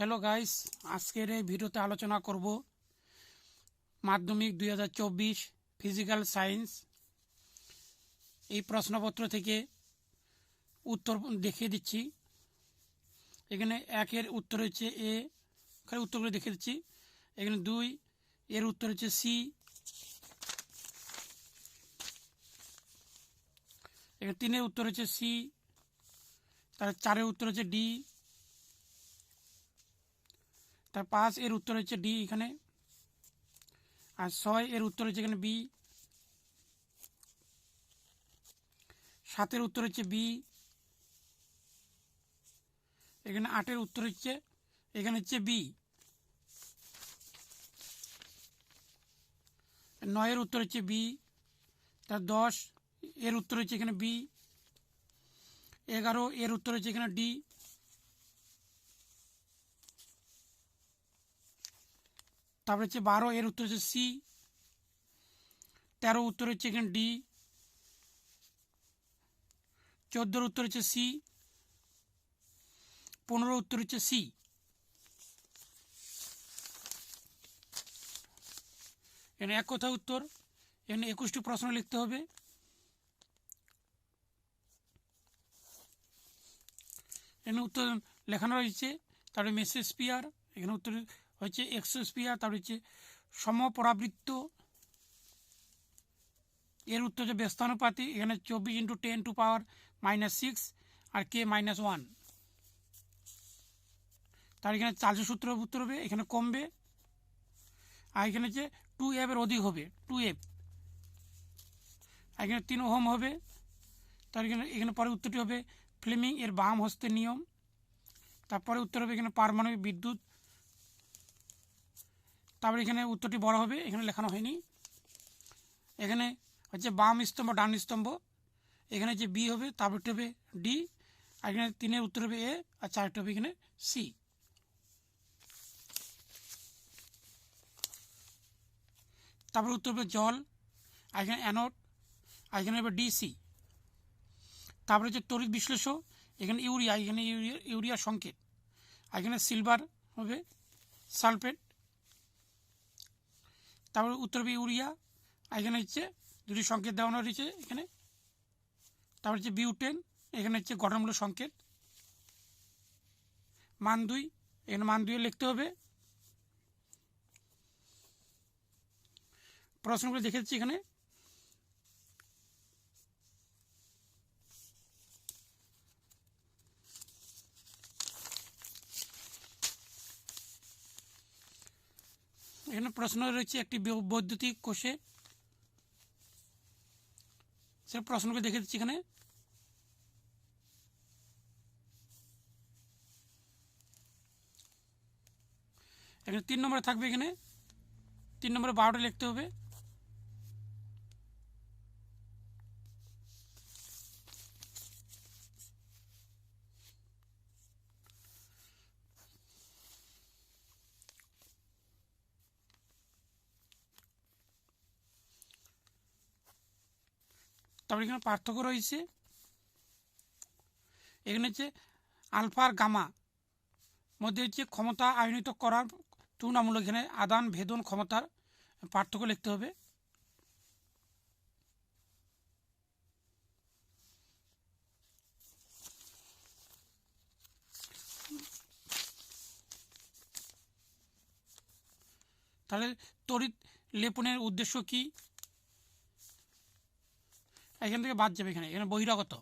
Hello guys আজকের এই ভিডিওতে আলোচনা করব মাধ্যমিক দুই হাজার চব্বিশ ফিজিক্যাল সায়েন্স এই প্রশ্নপত্র থেকে উত্তর দেখিয়ে দিচ্ছি। এখানে একের উত্তর হচ্ছে এ এখানে উত্তরগুলো দেখিয়ে দিচ্ছি। এখানে দুই, এর উত্তর হচ্ছে সি। এখানে তিনের উত্তর হচ্ছে সি তার চারের উত্তর হচ্ছে ডি। তার পাঁচ এর উত্তর হচ্ছে ডি এখানে। আর ছয় এর উত্তর হচ্ছে এখানে বি। সাতের উত্তর হচ্ছে বি। এখানে আটের উত্তর হচ্ছে, এখানে হচ্ছে বি। নয়ের উত্তর হচ্ছে বি। তার দশ এর উত্তর হচ্ছে এখানে বি। এগারো এর উত্তর হচ্ছে এখানে ডি। তারপরে হচ্ছে বারো, এর উত্তর হচ্ছে সি। তেরো উত্তর হচ্ছে এখানে ডি। চোদ্দোর উত্তর হচ্ছে সি। পনেরো উত্তর হচ্ছে সি। এখানে এক কথা উত্তর। এখানে একুশটি প্রশ্ন লিখতে হবে। এখানে উত্তর লেখানো রয়েছে। তারপরে মেসেজ স্পিয়ার এখানে উত্তর হচ্ছে এক্সো স্পিয়ার তারপরে হচ্ছে সমপরাবৃত্ত। এর উত্তর হচ্ছে ব্যস্তানুপাতি, এখানে চব্বিশ into ten to power minus six R K minus one তার এখানে চার্জ সূত্র উত্তর হবে, এখানে কমবে। আর এখানে হচ্ছে টু এফ এর অধিক হবে টু এফ আর এখানে তিন ওহম হবে, তার এখানে এখানে পরে উত্তরটি হবে ফ্লেমিং এর বাম হস্তের নিয়ম। তারপরে উত্তর হবে এখানে পারমাণবিক বিদ্যুৎ। তারপরে এখানে উত্তরটি বড় হবে, এখানে লেখানো হয়নি। এখানে হচ্ছে বাম স্তম্ভ, ডান স্তম্ভ। এখানে যে বি হবে তারপরটি হবে ডি আর এখানে তিনের উত্তর হবে এ আর চারটি হবে এখানে সি তারপরে উত্তর হবে জল, আর এখানে অ্যানোড আর এখানে হবে ডিসি তারপরে হচ্ছে তড়িৎ বিশ্লেষ এখানে ইউরিয়া এখানে ইউরিয়া ইউরিয়া সংকেত। আর এখানে সিলভার হবে সালফেট তারপরে উত্তর বি ইউরিয়া এখানে হচ্ছে দুটি সংকেত দেওয়ানো রয়েছে এখানে। তারপর হচ্ছে বিউটেন এখানে হচ্ছে গঠনমূলক সংকেত। মান দুই, এখানে মান দুইয়ে লিখতে হবে। প্রশ্নগুলো দেখে এখানে। এখানে প্রশ্ন রয়েছে একটি বৈদ্যুতিক কোষে। সে প্রশ্নকে দেখে দিচ্ছি এখানে। এখানে তিন নম্বরে থাকবে এখানে। তিন নম্বরে বারোটা লিখতে হবে। তারপরে এখানে পার্থক্য রয়েছে। এখানে হচ্ছে আলফা আর গামা মধ্যে হচ্ছে ক্ষমতা আয়নিত করার তুলনামূলক এখানে আদান ভেদন ক্ষমতার পার্থক্য লিখতে হবে। তাহলে তড়িৎ লেপনের উদ্দেশ্য কি? এখান থেকে বাদ যাবে এখানে। এখানে বহিরাগত।